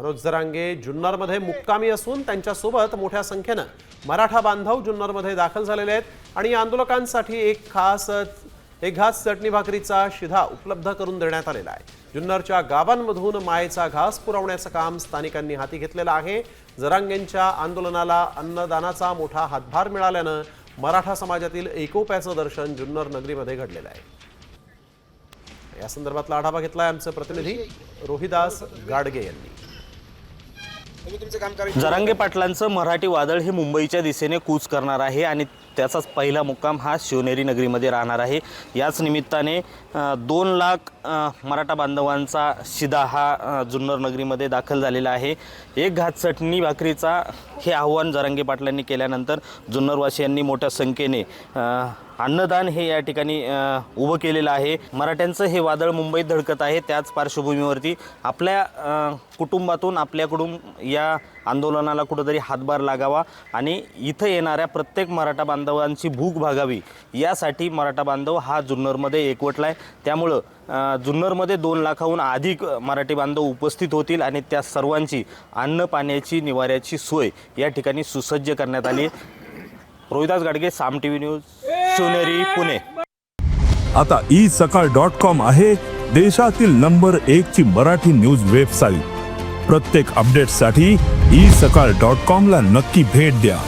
मनोज जरांगे जुन्नरमध्ये मुक्कामी असून त्यांच्यासोबत मोठ्या संख्येनं मराठा बांधव जुन्नरमध्ये दाखल झालेले आहेत. आणि या आंदोलकांसाठी एक खास एक घास चटणी भाकरीचा शिधा उपलब्ध करून देण्यात आलेला आहे. जुन्नरच्या गावांमधून मायेचा घास पुरवण्याचं काम स्थानिकांनी हाती घेतलेलं आहे. जरांगेंच्या आंदोलनाला अन्नदानाचा मोठा हातभार मिळाल्यानं मराठा समाजातील एकोप्याचं दर्शन जुन्नर नगरीमध्ये घडलेलं आहे. या संदर्भातला आढावा घेतलाय आमचे प्रतिनिधी रोहिदास गाडगे यांनी. जरांगे पाटलांचं मराठी वादळ हे मुंबईच्या दिशेने कूच करणार आहे आणि त्याचाच पहिला मुक्काम हा शिवनेरी नगरीमध्ये राहणार आहे. याच निमित्ताने दोन लाख मराठा बांधवांचा शिदा हा जुन्नर नगरीमध्ये दाखल झालेला आहे. एक घात चटणी भाकरीचा हे आव्हान जरांगे पाटलांनी केल्यानंतर जुन्नरवासियांनी मोठ्या संख्येने अन्नदान हे या ठिकाणी उभं केलेलं आहे. मराठ्यांचं हे वादळ मुंबईत धडकत आहे. त्याच पार्श्वभूमीवरती आपल्या कुटुंबातून आपल्याकडून या आंदोलनाला कुठंतरी हातभार लागावा आणि इथं येणाऱ्या प्रत्येक मराठा बांधवांची भूक भागावी यासाठी मराठा बांधव हा जुन्नरमध्ये एकवटला आहे त्यामुळं जुन्नरमध्ये दोन लाखाहून अधिक मराठी बांधव उपस्थित होतील आणि त्या सर्वांची अन्न पाण्याची निवाऱ्याची सोय या ठिकाणी सुसज्ज करण्यात आली Rohidas Gadge Saam T V news Shivneri Pune. आता ई सकाळ डॉट कॉम आहे देशातील नंबर एक ची मराठी न्यूज वेबसाईट. प्रत्येक अपडेटसाठी ई सकाळ डॉट कॉम ला नक्की भेट द्या.